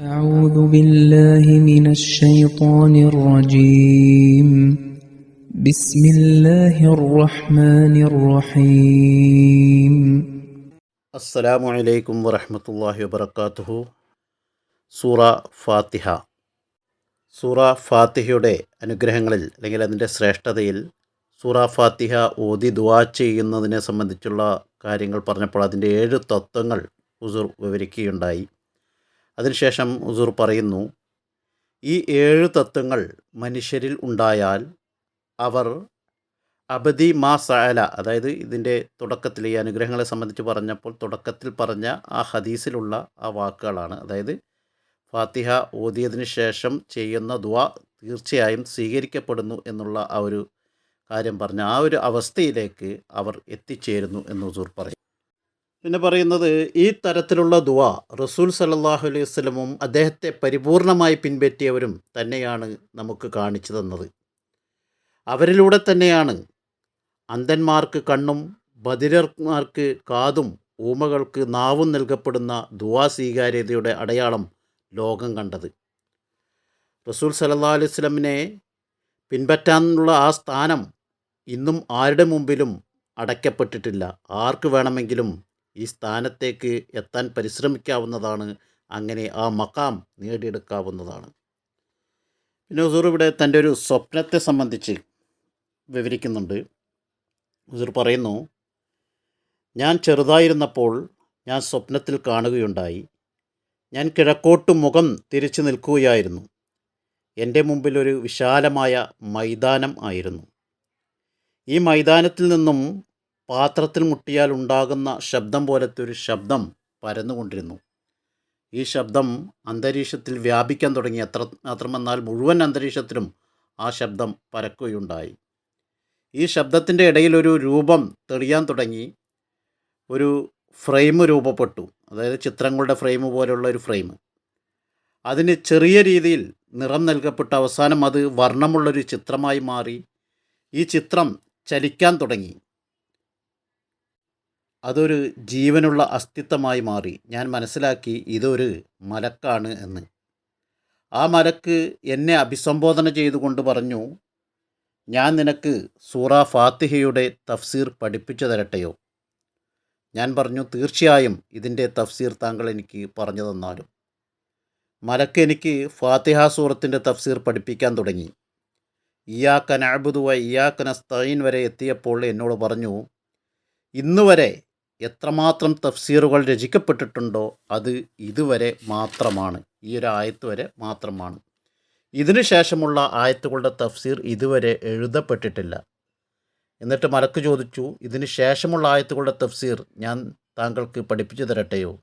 أعوذ بالله من الشيطان الرجيم بسم الله الرحمن الرحيم അസ്സലാമു അലൈക്കും വറഹ്മത്തുള്ളാഹി വബർക്കാത്തുഹു സൂറ ഫാത്തിഹ സൂറ ഫാത്തിഹയുടെ അനുഗ്രഹങ്ങളിൽ അല്ലെങ്കിൽ അതിൻ്റെ ശ്രേഷ്ഠതയിൽ സൂറ ഫാത്തിഹ ഓതി ദുആ ചെയ്യുന്നതിനെ സംബന്ധിച്ചുള്ള കാര്യങ്ങൾ പറഞ്ഞപ്പോൾ അതിൻ്റെ ഏഴ് തത്വങ്ങൾ ഹുസൂർ വിവരിക്കുകയുണ്ടായി അതിനുശേഷം ഉസൂർ പറയുന്നു ഈ ഏഴ് തത്വങ്ങൾ മനുഷ്യരിൽ ഉണ്ടായാൽ അവർ അബദി മാ സഅല അതായത് ഇതിന്റെ തുടക്കത്തിൽ ഈ അനുഗ്രഹങ്ങളെ സംബന്ധിച്ച് പറഞ്ഞപ്പോൾ തുടക്കത്തിൽ പറഞ്ഞ ആ ഹദീസിലുള്ള ആ വാക്കുകളാണ്. അതായത് ഫാത്തിഹ ഓതിയതിന് ശേഷം ചെയ്യുന്ന ദുവ തീർച്ചയായും സ്വീകരിക്കപ്പെടുന്നു എന്നുള്ള ആ ഒരു കാര്യം പറഞ്ഞ ആ ഒരു അവസ്ഥയിലേക്ക് അവർ എത്തിച്ചേരുന്നു എന്ന് ഹുസൂർ പറയും. പിന്നെ പറയുന്നത് ഈ തരത്തിലുള്ള ദുവ റസൂൽ സല്ലല്ലാഹു അലൈഹി വസ്ലമും അദ്ദേഹത്തെ പരിപൂർണമായി പിൻപറ്റിയവരും തന്നെയാണ് നമുക്ക് കാണിച്ചു തന്നത്. അവരിലൂടെ തന്നെയാണ് അന്ധന്മാർക്ക് കണ്ണും ബദിരന്മാർക്ക് കാതും ഊമകൾക്ക് നാവും നൽകപ്പെടുന്ന ദുവാ സ്വീകാര്യതയുടെ അടയാളം ലോകം കണ്ടത്. റസൂൽ സലല്ലാ അലൈഹി വസ്ലമിനെ പിൻപറ്റാനുള്ള ആ സ്ഥാനം ഇന്നും ആരുടെ മുമ്പിലും അടയ്ക്കപ്പെട്ടിട്ടില്ല. ആർക്ക് വേണമെങ്കിലും ഈ സ്ഥാനത്തേക്ക് എത്താൻ പരിശ്രമിക്കാവുന്നതാണ്. അങ്ങനെ ആ മക്കാം നേടിയെടുക്കാവുന്നതാണ്. പിന്നെ ഹുസൂർ ഇവിടെ തന്റെ ഒരു സ്വപ്നത്തെ സംബന്ധിച്ച് വിവരിക്കുന്നുണ്ട്. ഹുസൂർ പറയുന്നു ഞാൻ ചെറുതായിരുന്നപ്പോൾ ഞാൻ സ്വപ്നത്തിൽ കാണുകയുണ്ടായി. ഞാൻ കിഴക്കോട്ട് മുഖം തിരിച്ചു നിൽക്കുകയായിരുന്നു. എന്റെ മുമ്പിൽ ഒരു വിശാലമായ മൈതാനം ആയിരുന്നു. ഈ മൈതാനത്തിൽ നിന്നും പാത്രത്തിൽ മുട്ടിയാൽ ഉണ്ടാകുന്ന ശബ്ദം പോലത്തെ ഒരു ശബ്ദം പരന്നുകൊണ്ടിരുന്നു. ഈ ശബ്ദം അന്തരീക്ഷത്തിൽ വ്യാപിക്കാൻ തുടങ്ങി. എത്ര മാത്രമെന്നാൽ മുഴുവൻ അന്തരീക്ഷത്തിലും ആ ശബ്ദം പരക്കുകയുണ്ടായി. ഈ ശബ്ദത്തിന്റെ ഇടയിൽ ഒരു രൂപം തെളിയാൻ തുടങ്ങി. ഒരു ഫ്രെയിം രൂപപ്പെട്ടു. അതായത് ചിത്രങ്ങളുടെ ഫ്രെയിം പോലെയുള്ള ഒരു ഫ്രെയിം അതിന് ചെറിയ രീതിയിൽ നിറം നൽകപ്പെട്ട അവസാനം അത് വർണമുള്ളൊരു ചിത്രമായി മാറി. ഈ ചിത്രം ചലിക്കാൻ തുടങ്ങി. അതൊരു ജീവനുള്ള അസ്തിത്വമായി മാറി. ഞാൻ മനസ്സിലാക്കി ഇതൊരു മലക്കാണ് എന്ന്. ആ മലക്ക് എന്നെ അഭിസംബോധന ചെയ്തുകൊണ്ട് പറഞ്ഞു ഞാൻ നിനക്ക് സൂറ ഫാത്തിഹയുടെ തഫ്സീർ പഠിപ്പിച്ചു തരട്ടെയോ? ഞാൻ പറഞ്ഞു തീർച്ചയായും ഇതിന്റെ തഫ്സീർ താങ്കൾ എനിക്ക് പറഞ്ഞു തന്നാലും. മലക്ക് എനിക്ക് ഫാത്തിഹ സൂറത്തിന്റെ തഫ്സീർ പഠിപ്പിക്കാൻ തുടങ്ങി. ഇയാക്കൻ അബുദുവ ഇയാക്കൻ സ്തൈൻ വരെ എത്തിയപ്പോൾ എന്നോട് പറഞ്ഞു ഇന്നുവരെ എത്രമാത്രം തഫ്സീറുകൾ രചിക്കപ്പെട്ടിട്ടുണ്ടോ അത് ഇതുവരെ മാത്രമാണ്. ഈ ഒരു ആയത്ത് വരെ മാത്രമാണ്. ഇതിനു ശേഷമുള്ള ആയത്തുകളുടെ തഫ്സീർ ഇതുവരെ എഴുതപ്പെട്ടിട്ടില്ല. എന്നിട്ട് മലക്ക് ചോദിച്ചു ഇതിന് ശേഷമുള്ള ആയത്തുകളുടെ തഫ്സീർ ഞാൻ താങ്കൾക്ക് പഠിപ്പിച്ചു തരട്ടെയോ?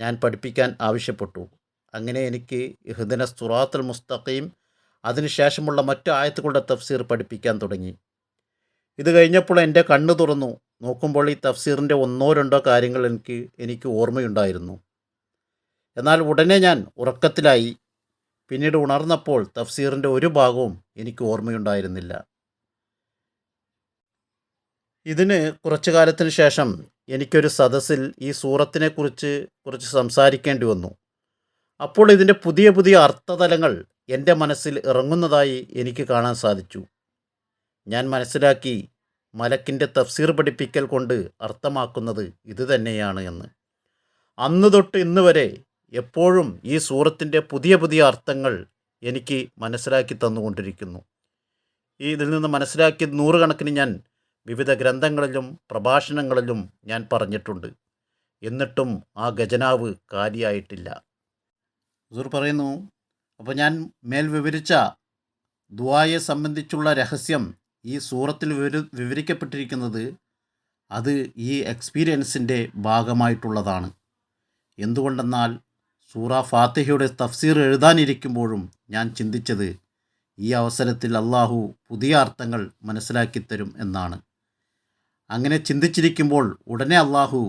ഞാൻ പഠിപ്പിക്കാൻ ആവശ്യപ്പെട്ടു. അങ്ങനെ എനിക്ക് ഇഹ്ദിന സുറാത്തുൽ മുസ്തഖീം അതിനുശേഷമുള്ള മറ്റു ആയത്തുകളുടെ തഫ്സീർ പഠിപ്പിക്കാൻ തുടങ്ങി. ഇത് കഴിഞ്ഞപ്പോൾ എന്റെ കണ്ണ് തുറന്നു. നോക്കുമ്പോൾ ഈ തഫ്സീറിന്റെ ഒന്നോ രണ്ടോ കാര്യങ്ങൾ എനിക്ക് എനിക്ക് ഓർമ്മയുണ്ടായിരുന്നു. എന്നാൽ ഉടനെ ഞാൻ ഉറക്കത്തിലായി. പിന്നീട് ഉണർന്നപ്പോൾ തഫ്സീറിന്റെ ഒരു ഭാഗവും എനിക്ക് ഓർമ്മയുണ്ടായിരുന്നില്ല. ഇതിന് കുറച്ചു കാലത്തിന് ശേഷം എനിക്കൊരു സദസ്സിൽ ഈ സൂറത്തിനെക്കുറിച്ച് കുറിച്ച് സംസാരിക്കേണ്ടി വന്നു. അപ്പോൾ ഇതിന്റെ പുതിയ പുതിയ അർത്ഥതലങ്ങൾ എന്റെ മനസ്സിൽ ഇറങ്ങുന്നതായി എനിക്ക് കാണാൻ സാധിച്ചു. ഞാൻ മനസ്സിലാക്കി മലക്കിന്റെ തഫ്സീർ പഠിപ്പിക്കൽ കൊണ്ട് അർത്ഥമാക്കുന്നത് ഇതുതന്നെയാണ് എന്ന്. അന്ന് തൊട്ട് ഇന്ന് വരെ എപ്പോഴും ഈ സൂറത്തിന്റെ പുതിയ പുതിയ അർത്ഥങ്ങൾ എനിക്ക് മനസ്സിലാക്കി തന്നുകൊണ്ടിരിക്കുന്നു. ഈ ഇതിൽ നിന്ന് മനസ്സിലാക്കിയ നൂറുകണക്കിന് ഞാൻ വിവിധ ഗ്രന്ഥങ്ങളിലും പ്രഭാഷണങ്ങളിലും ഞാൻ പറഞ്ഞിട്ടുണ്ട്. എന്നിട്ടും ആ ഗജനാവ് കാലിയായിട്ടില്ല. ഹുസൂർ പറയുന്നു അപ്പോൾ ഞാൻ മേൽ വിവരിച്ച ദുവായെ സംബന്ധിച്ചുള്ള രഹസ്യം ഈ സൂറത്തിൽ വിവരി വിവരിക്കപ്പെട്ടിരിക്കുന്നത് അത് ഈ എക്സ്പീരിയൻസിന്റെ ഭാഗമായിട്ടുള്ളതാണ്. എന്തുകൊണ്ടെന്നാൽ സൂറ ഫാത്തിഹയുടെ തഫ്സീർ എഴുതാനിരിക്കുമ്പോഴും ഞാൻ ചിന്തിച്ചത് ഈ അവസരത്തിൽ അള്ളാഹു പുതിയ അർത്ഥങ്ങൾ മനസ്സിലാക്കിത്തരും എന്നാണ്. അങ്ങനെ ചിന്തിച്ചിരിക്കുമ്പോൾ ഉടനെ അള്ളാഹു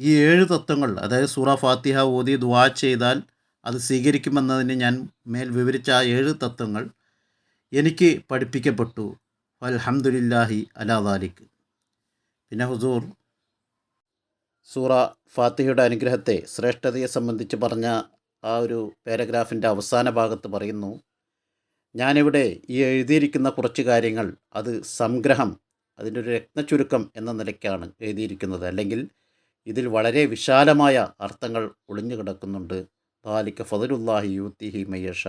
ഈ ഏഴ് തത്വങ്ങൾ അതായത് സൂറ ഫാത്തിഹ ഓതി ദുവാ ചെയ്താൽ അത് സ്വീകരിക്കുമെന്നതിന് ഞാൻ മേൽ വിവരിച്ച ആ ഏഴ് തത്വങ്ങൾ എനിക്ക് പഠിപ്പിക്കപ്പെട്ടു. അൽഹംദുലില്ലാഹി അലാദാലിക്ക് പിന്നെ ഹുസൂർ സൂറ ഫാത്തിഹയുടെ അനുഗ്രഹത്തെ ശ്രേഷ്ഠതയെ സംബന്ധിച്ച് പറഞ്ഞ ആ ഒരു പാരഗ്രാഫിന്റെ അവസാന ഭാഗത്ത് പറയുന്നു ഞാനിവിടെ ഈ എഴുതിയിരിക്കുന്ന കുറച്ച് കാര്യങ്ങൾ അത് സംഗ്രഹം അതിന്റെ ഒരു രത്നച്ചുരുക്കം എന്ന നിലയ്ക്കാണ് എഴുതിയിരിക്കുന്നത്. അല്ലെങ്കിൽ ഇതിൽ വളരെ വിശാലമായ അർത്ഥങ്ങൾ ഒളിഞ്ഞു കിടക്കുന്നുണ്ട് താലിക്ക ഫതലുല്ലാഹി യൂത്തിഹി മയ്യഷ